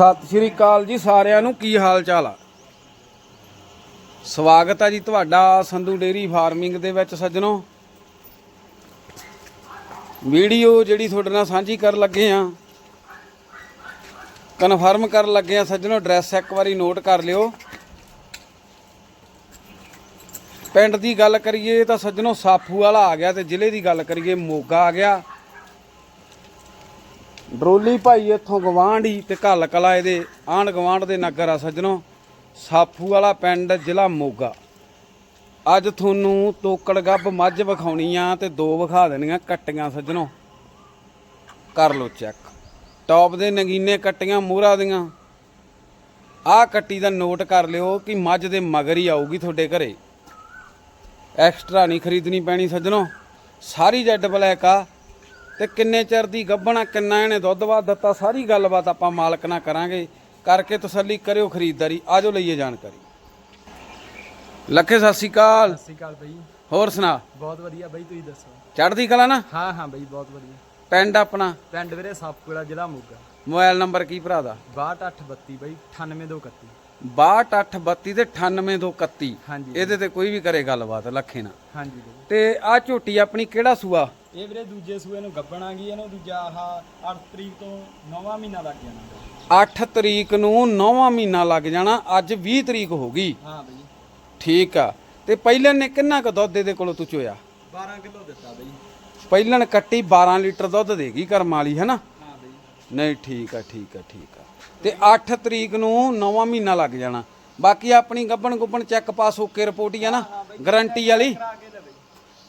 ਸਤਿ ਸ਼੍ਰੀ ਅਕਾਲ ਜੀ ਸਾਰਿਆਂ ਨੂੰ, ਕੀ ਹਾਲ ਚਾਲ ਆ? ਸਵਾਗਤ ਆ ਜੀ ਤੁਹਾਡਾ ਸੰਧੂ ਡੇਰੀ ਫਾਰਮਿੰਗ ਦੇ ਵਿੱਚ ਸੱਜਣੋ। ਵੀਡੀਓ ਜਿਹੜੀ ਤੁਹਾਡੇ ਨਾਲ ਸਾਂਝੀ ਕਰਨ ਲੱਗੇ ਆ, ਕਨਫਰਮ ਕਰਨ ਲੱਗੇ ਆ ਸੱਜਣੋ, ਐਡਰੈਸ ਇੱਕ ਵਾਰੀ ਨੋਟ ਕਰ ਲਿਓ। ਪਿੰਡ ਦੀ ਗੱਲ ਕਰੀਏ ਤਾਂ ਸੱਜਣੋ ਸਾਫੂ ਵਾਲਾ ਆ ਗਿਆ ਤੇ ਜ਼ਿਲ੍ਹੇ ਦੀ ਗੱਲ ਕਰੀਏ, ਮੋਗਾ ਆ ਗਿਆ। ਡਰੋਲੀ ਭਾਈ ਇੱਥੋਂ ਗਵਾਂਢੀ ਤੇ ਘੱਲ ਕਲਾ ਇਹਦੇ, ਆਂਢ ਗਵਾਂਢ ਦੇ ਨਗਰ ਆ ਸੱਜਣੋ। ਸਾਫੂ ਵਾਲਾ ਪਿੰਡ ਜ਼ਿਲ੍ਹਾ ਮੋਗਾ। ਅੱਜ ਤੁਹਾਨੂੰ ਤੋਕੜ ਗੱਬ ਮੱਝ ਵਿਖਾਉਣੀ ਆ ਤੇ ਦੋ ਵਿਖਾ ਦੇਣੀਆਂ ਕੱਟੀਆਂ ਸੱਜਣੋ। ਕਰ ਲਓ ਚੈੱਕ। ਟੌਪ ਦੇ ਨਗੀਨੇ ਕੱਟੀਆਂ ਮੋਹਰਾ ਦੀਆਂ। ਆਹ ਕੱਟੀ ਦਾ ਨੋਟ ਕਰ ਲਿਓ ਕਿ ਮੱਝ ਦੇ ਮਗਰ ਹੀ ਆਊਗੀ ਤੁਹਾਡੇ ਘਰੇ। ਐਕਸਟਰਾ ਨਹੀਂ ਖਰੀਦਣੀ ਪੈਣੀ ਸੱਜਣੋ। ਸਾਰੀ ਜੈਡ ਬਲੈਕ ਆ। ਤੇ ਕਿੰਨੇ ਚਿਰ ਦੀ ਗੱਭਣਾ ਕਿੰਨਾ ਇਹਨੇ ਦੁੱਧ ਬਾਦ ਦਿੱਤਾ ਸਾਰੀ ਗੱਲਬਾਤ ਆਪਾਂ ਮਾਲਕ ਨਾਲ ਕਰਾਂਗੇ। ਕਰਕੇ ਤਸੱਲੀ ਕਰਿਓ ਖਰੀਦਦਾਰੀ ਆਜੋ ਲਈਏ ਜਾਣਕਾਰੀ। ਲੱਖੇ ਸਤਿ ਸ਼੍ਰੀ ਅਕਾਲ। ਸਤਿ ਸ਼੍ਰੀ ਅਕਾਲ ਬਈ। ਹੋਰ ਸੁਣਾ? ਬਹੁਤ ਵਧੀਆ ਬਈ ਤੁਸੀਂ ਦੱਸੋ? ਚੜ੍ਹਦੀ ਕਲਾ ਨਾ? ਹਾਂ ਹਾਂ ਬਈ ਬਹੁਤ ਵਧੀਆ। ਪਿੰਡ ਆਪਣਾ? ਪਿੰਡ ਵੀਰੇ ਸਾਪਕੋਲਾ ਜ਼ਿਲ੍ਹਾ ਮੋਗਾ। ਮੋਬਾਈਲ ਨੰਬਰ ਕੀ ਭਰਾ ਦਾ? 6232 ਬਈ 98231 6232 ਤੇ 98231 ਹਾਂਜੀ। ਇਹਦੇ ਤੇ ਕੋਈ ਵੀ ਕਰੇ ਗੱਲਬਾਤ ਲੱਖੇ ਨਾਲ। ਹਾਂਜੀ ਬਈ। ਤੇ ਆ ਝੋਟੀ ਆਪਣੀ ਕਿਹੜਾ ਸੂਆ? ਇਹ ਵੀਰੇ ਦੂਜੇ ਸੂਏ ਨੂੰ ਗੱਬਣ ਆ ਗਈ ਇਹਨੂੰ ਦੂਜਾ ਆਹ 8 ਤਰੀਕ ਤੋਂ 9ਵਾਂ ਮਹੀਨਾ ਲੱਗ ਜਾਣਾ। ਬਈ। 8 ਤਰੀਕ ਨੂੰ 9ਵਾਂ ਮਹੀਨਾ ਲੱਗ ਜਾਣਾ ਅੱਜ 20 ਤਰੀਕ ਹੋ ਗਈ। ਹਾਂ ਬਈ। ਠੀਕ ਆ। ਤੇ ਪਹਿਲਾਂ ਨੇ ਕਿੰਨਾ ਕੁ ਦੁੱਧ ਇਹਦੇ ਕੋਲੋਂ ਤੂੰ ਚੋਇਆ? 12 ਕਿਲੋ ਦਿੱਤਾ ਬਈ। ਪਹਿਲਣ ਕੱਟੀ 12 ਲੀਟਰ ਦੁੱਧ ਦੇਗੀ ਕਰਮ ਵਾਲੀ ਹੈ ਨਾ ਹਾਂ ਬਈ ਨਹੀਂ ਠੀਕ ਆ ਠੀਕ ਆ ਠੀਕ ਆ। ਤੇ 8 ਤਰੀਕ ਨੂੰ ਨਵਾਂ ਮਹੀਨਾ ਲੱਗ ਜਾਣਾ। ਬਾਕੀ ਆਪਣੀ ਗੱਬਣ ਗੁੱਬਣ ਚੈੱਕ ਪਾਸ ਓਕੇ ਰਿਪੋਰਟ ਹੀ ਆ ਨਾ ਗਰੰਟੀ ਵਾਲੀ। ਕਰਾ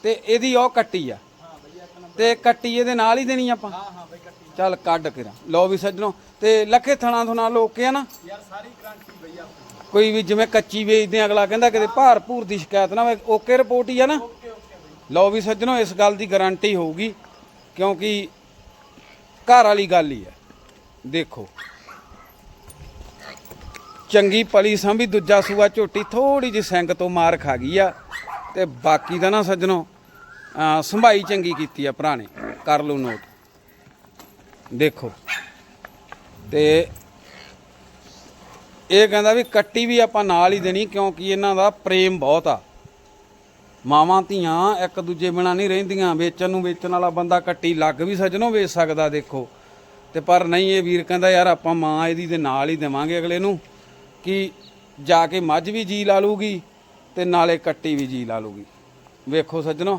ਤੇ ਇਹਦੀ ਉਹ ਕੱਟੀ ਆ। ਹਾਂ ਤੇ ਕੱਟੀ ਇਹਦੇ ਨਾਲ ਹੀ ਦੇਣੀ ਆਪਾਂ। ਹਾਂ ਹਾਂ ਬਈ ਕੱਟੀ ਚੱਲ ਕੱਢ ਕੇ ਲਓ ਵੀ ਸੱਜਣੋ ਤੇ ਲੱਖੇ ਥਣਾ ਥਣਾ ਲੋਕੇ ਆ ਨਾ। ਯਾਰ ਸਾਰੀ ਗਰੰਟੀ ਬਈ ਆਪਣੀ ਕੋਈ ਵੀ ਜਿਵੇਂ ਕੱਚੀ ਵੇਚਦੇ ਆ, ਅਗਲਾ ਕਹਿੰਦਾ ਕਿਤੇ ਭਾਰ ਭੂਰ ਦੀ ਸ਼ਿਕਾਇਤ ਨਾ ਹੋਵੇ ਓਕੇ ਰਿਪੋਰਟ ਹੀ ਆ ਨਾ। ਲਓ ਵੀ ਸੱਜਣੋ ਇਸ ਗੱਲ ਦੀ ਗਾਰੰਟੀ ਹੋਊਗੀ। ਕਿਉਂਕਿ ਘਰ ਵਾਲੀ ਗੱਲ ਹੀ ਹੈ। ਦੇਖੋ। ਚੰਗੀ ਪਲੀ ਸੰਭੀ ਦੂਜਾ ਸੂਆ ਝੋਟੀ ਥੋੜੀ ਜਿਹੀ ਸਿੰਗ ਤੋਂ ਮਾਰ ਖਾ ਗਈ ਆ ਤੇ ਬਾਕੀ ਦਾ ਨਾ ਸੱਜਣੋ ਸੰਭਾਈ ਚੰਗੀ ਕੀਤੀ ਆ ਭਰਾ ਨੇ ਕਰ ਲਓ ਨੋਟ। ਦੇਖੋ। ਤੇ ਇਹ ਕਹਿੰਦਾ ਵੀ ਕੱਟੀ ਵੀ ਆਪਾਂ ਨਾਲ ਹੀ ਦੇਣੀ ਕਿਉਂਕਿ ਇਹਨਾਂ ਦਾ ਪ੍ਰੇਮ ਬਹੁਤ ਆ। ਮਾਵਾਂ ਧੀਆਂ ਇੱਕ ਦੂਜੇ ਬਿਨਾ ਨਹੀਂ ਰਹਿੰਦੀਆਂ ਵੇਚਣ ਨੂੰ ਵੇਚਣ ਵਾਲਾ ਬੰਦਾ ਕੱਟੀ ਲੱਗ ਵੀ ਸੱਜਣੋਂ ਵੇਚ ਸਕਦਾ ਦੇਖੋ। ਤੇ ਪਰ ਨਹੀਂ ਇਹ ਵੀਰ ਕਹਿੰਦਾ ਯਾਰ ਆਪਾਂ ਮਾਂ ਇਹਦੀ ਦੇ ਨਾਲ ਹੀ ਦੇਵਾਂਗੇ ਅਗਲੇ ਨੂੰ ਕਿ ਜਾ ਕੇ ਮੱਝ ਵੀ ਜੀ ਲਾ ਲੂਗੀ ਤੇ ਨਾਲੇ ਕੱਟੀ ਵੀ ਜੀ ਲਾ ਲੂਗੀ। ਵੇਖੋ ਸੱਜਣੋ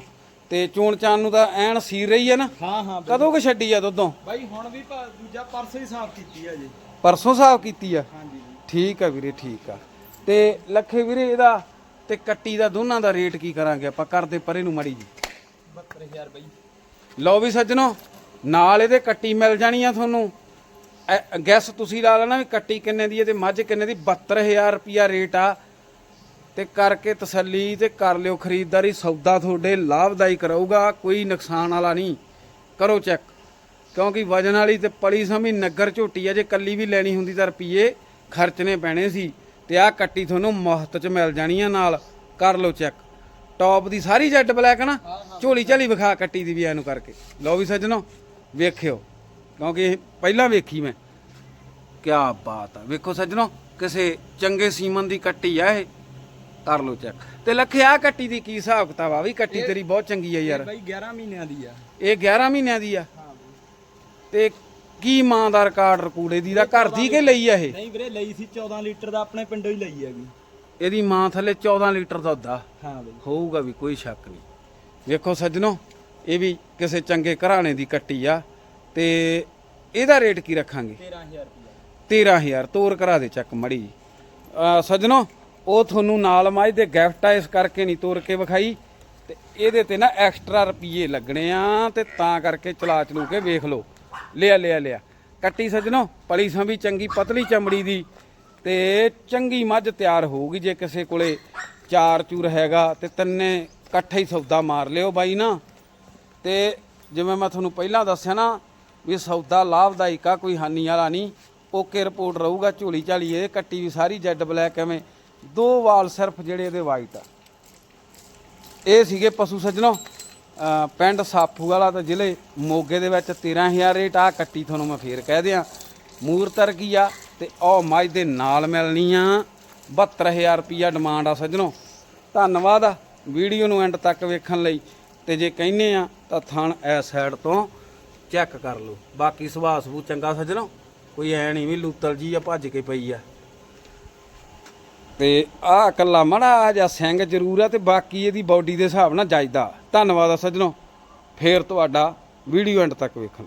ਤੇ ਚੋਣ ਚਾਨ ਨੂੰ ਤਾਂ ਐਨ ਸੀਰ ਰਹੀ ਹੈ ਨਾ? ਹਾਂ ਹਾਂ ਕਦੋਂ ਕੁ ਛੱਡੀ ਆ ਦੁੱਧੋਂ? ਬਾਈ ਹੁਣ ਵੀ ਭਾ- ਦੂਜਾ ਪਰਸੋਂ ਹੀ ਸਾਫ਼ ਕੀਤੀ ਹੈ ਜੀ। ਪਰਸੋਂ ਸਾਫ਼ ਕੀਤੀ ਆ? ਹਾਂਜੀ ਠੀਕ ਆ ਵੀਰੇ ਠੀਕ ਆ। ਤੇ ਲੱਖੇ ਵੀਰੇ ਇਹਦਾ ਤੇ ਕੱਟੀ ਦਾ ਦੋਨਾਂ ਦਾ ਰੇਟ ਕੀ ਕਰਾਂਗੇ ਆਪਾਂ? ਕਰਦੇ ਪਰੇ ਨੂੰ ਮੜੀ ਜੀ। 72000 ਬਈ। ਲਓ ਵੀ ਸੱਜਣੋ ਨਾਲ ਇਹਦੇ ਕੱਟੀ ਮਿਲ ਜਾਣੀ ਆ ਤੁਹਾਨੂੰ। ਗੈਸ ਤੁਸੀਂ ਲਾ ਲੈਣਾ ਵੀ ਕੱਟੀ ਕਿੰਨੇ ਦੀ ਹੈ ਤੇ ਮੱਝ ਕਿੰਨੇ ਦੀ? 72000 ਰੁਪਿਆ ਰੇਟ ਆ। ਤੇ ਕਰਕੇ ਤਸੱਲੀ ਤੇ ਕਰ ਲਿਓ ਖਰੀਦਦਾਰੀ ਸੌਦਾ ਤੁਹਾਡੇ ਲਾਭਦਾਇਕ ਰਹੂਗਾ ਕੋਈ ਨੁਕਸਾਨ ਵਾਲਾ ਨਹੀਂ। ਕਰੋ ਚੈੱਕ ਕਿਉਂਕਿ ਵਜਨ ਵਾਲੀ ਤੇ ਪਲੀ ਸਮੀ ਨਗਰ ਝੋਟੀ ਆ ਜੇ ਕੱਲੀ ਵੀ ਲੈਣੀ ਹੁੰਦੀ ਤਾਂ ਰੁਪਈਏ ਖਰਚਣੇ ਪੈਣੇ ਸੀ। ਤੇ ਆਹ ਕੱਟੀ ਤੁਹਾਨੂੰ ਮੁਫਤ ਚ ਮਿਲ ਜਾਣੀ ਆ ਨਾਲ। ਕਰ ਲਓ ਚੈੱਕ ਟੌਪ ਦੀ ਸਾਰੀ ਜੈਡ ਬਲੈਕ ਨਾ ਝੋਲੀ ਝਾਲੀ ਵਿਖਾ ਕੱਟੀ ਦੀ ਵੀ ਐਨੂੰ ਕਰਕੇ। ਲਓ ਵੀ ਸੱਜਣੋ ਵੇਖਿਓ। ਕਿਉਂਕਿ ਇਹ ਪਹਿਲਾਂ ਵੇਖੀ ਮੈਂ। ਕੀ ਬਾਤ ਆ। ਵੇਖੋ ਸੱਜਣੋ ਕਿਸੇ ਚੰਗੇ ਸੀਮਨ ਦੀ ਕੱਟੀ ਆ ਇਹ। ਕਰ ਲਓ ਚੈੱਕ ਤੇ ਲੱਖਿਆ ਕੱਟੀ ਦੀ ਕੀ ਹਿਸਾਬ ਕਿਤਾਬ ਆ? ਵੀ ਕੱਟੀ ਤੇਰੀ ਬਹੁਤ ਚੰਗੀ ਆ ਯਾਰ। ਬਾਈ 11 ਮਹੀਨਿਆਂ ਦੀ ਆ। ਇਹ 11 ਮਹੀਨਿਆਂ ਦੀ ਆ। ਤੇ ਕੀ ਮਾਂ ਦਾ ਰਿਕਾਰਡ ਰਕੂੜੇ ਦੀ ਦਾ? ਘਰ ਦੀ ਕਿ ਲਈ ਆ ਇਹ? ਨਹੀਂ ਵੀਰੇ ਲਈ ਸੀ 14 ਲੀਟਰ ਦਾ ਆਪਣੇ ਪਿੰਡੋਂ ਹੀ ਲਈ ਹੈਗੀ। ਇਹਦੀ ਮਾਂ ਥੱਲੇ 14 ਲੀਟਰ ਦੁੱਧ ਆ ਹਾਂ ਬਈ। ਹੋਊਗਾ ਵੀ ਕੋਈ ਸ਼ੱਕ ਨਹੀਂ। ਵੇਖੋ ਸੱਜਣੋ ਇਹ ਵੀ ਕਿਸੇ ਚੰਗੇ ਘਰਾਣੇ ਦੀ ਕੱਟੀ ਆ। ਤੇ ਇਹਦਾ ਰੇਟ ਕੀ ਰੱਖਾਂਗੇ? 13000 ਰੁਪਇਆ 13000 ਤੋਰ ਕਰਾ ਦੇ ਚੱਕ ਮੜੀ। ਸੱਜਣੋ ਉਹ ਤੁਹਾਨੂੰ ਨਾਲ ਮਾਝ ਦੇ ਗਿਫਟ ਆ ਇਸ ਕਰਕੇ ਨਹੀਂ ਤੋਰ ਕੇ ਵਿਖਾਈ। ਤੇ ਇਹਦੇ ਤੇ ਨਾ ਐਕਸਟਰਾ ਰੁਪਏ ਲੱਗਣੇ ਆ ਤੇ ਤਾਂ ਕਰਕੇ ਚਲਾ ਚਲੂ ਕੇ ਵੇਖ ਲਓ। ਲਿਆ ਲਿਆ ਲਿਆ। ਕੱਟੀ ਸੱਜਣੋ ਪਲੀ ਸੰਭੀ ਚੰਗੀ ਪਤਲੀ ਚਮੜੀ ਦੀ ਤੇ ਚੰਗੀ ਮੱਝ ਤਿਆਰ ਹੋਊਗੀ ਜੇ ਕਿਸੇ ਕੋਲੇ ਚਾਰ ਚੂਰ ਹੈਗਾ ਤੇ ਤਿੰਨੇ ਇਕੱਠੇ ਹੀ ਸੌਦਾ ਮਾਰ ਲਿਓ ਬਾਈ ਨਾ। ਤੇ ਜਿਵੇਂ ਮੈਂ ਤੁਹਾਨੂੰ ਪਹਿਲਾਂ ਦੱਸਿਆ ਨਾ ਵੀ ਸੌਦਾ ਲਾਭਦਾਇਕ ਆ, ਕੋਈ ਹਾਨੀ ਵਾਲਾ ਨਹੀਂ। ਓਕੇ ਰਿਪੋਰਟ ਰਹੂਗਾ ਝੋਲੀ ਝਾਲੀ ਇਹ, ਕੱਟੀ ਵੀ ਸਾਰੀ ਜੈਡ ਬਲੈਕ ਐਵੇਂ। ਦੋ ਵਾਲ ਸਿਰਫ ਜਿਹੜੇ ਇਹਦੇ ਵਾਈਟ ਆ। ਇਹ ਸੀਗੇ ਪਸ਼ੂ ਸੱਜਣੋ। ਪਿੰਡ ਸਾਫੂ ਵਾਲਾ ਤੇ ਜ਼ਿਲ੍ਹੇ ਮੋਗੇ ਦੇ ਵਿੱਚ 13000 ਰੇਟ ਆ ਕੱਟੀ ਤੁਹਾਨੂੰ ਮੈਂ ਫੇਰ ਕਹਿ ਦਿਆਂ। ਮੂਰਤਰ ਕੀ ਆ? ਤੇ ਤੇ ਉਹ ਮੱਝ ਦੇ ਨਾਲ ਮਿਲਣੀ ਆ। 72000 ਰੁਪਿਆ ਡਿਮਾਂਡ ਆ ਸੱਜਣੋ। ਧੰਨਵਾਦ ਆ ਵੀਡੀਓ ਨੂੰ ਐਂਡ ਤੱਕ ਵੇਖਣ ਲਈ। ਤੇ ਜੇ ਕਹਿੰਨੇ ਆ, ਤਾਂ ਥਣ ਇਸ ਸਾਈਡ ਤੋਂ ਚੈੱਕ ਕਰ ਲਓ। ਬਾਕੀ ਸੁਭਾਅ ਸਬੂ ਚੰਗਾ ਸੱਜਣੋ। ਕੋਈ ਐ ਨਹੀਂ ਵੀ ਲੂਤਲ ਜੀ ਆ ਭੱਜ ਕੇ ਪਈ ਆ। ਤੇ ਆਹ ਕੱਲਾ ਮੜਾ ਜਿਹਾ ਸਿੰਘ ਜ਼ਰੂਰ ਆ ਤੇ ਬਾਕੀ ਇਹਦੀ ਬਾਡੀ ਦੇ ਹਿਸਾਬ ਨਾਲ ਜਾਇਦਾ। ਧੰਨਵਾਦ ਆ ਸੱਜਣੋ। ਫੇਰ ਤੁਹਾਡਾ ਵੀਡੀਓ ਐਂਡ ਤੱਕ ਵੇਖਣ।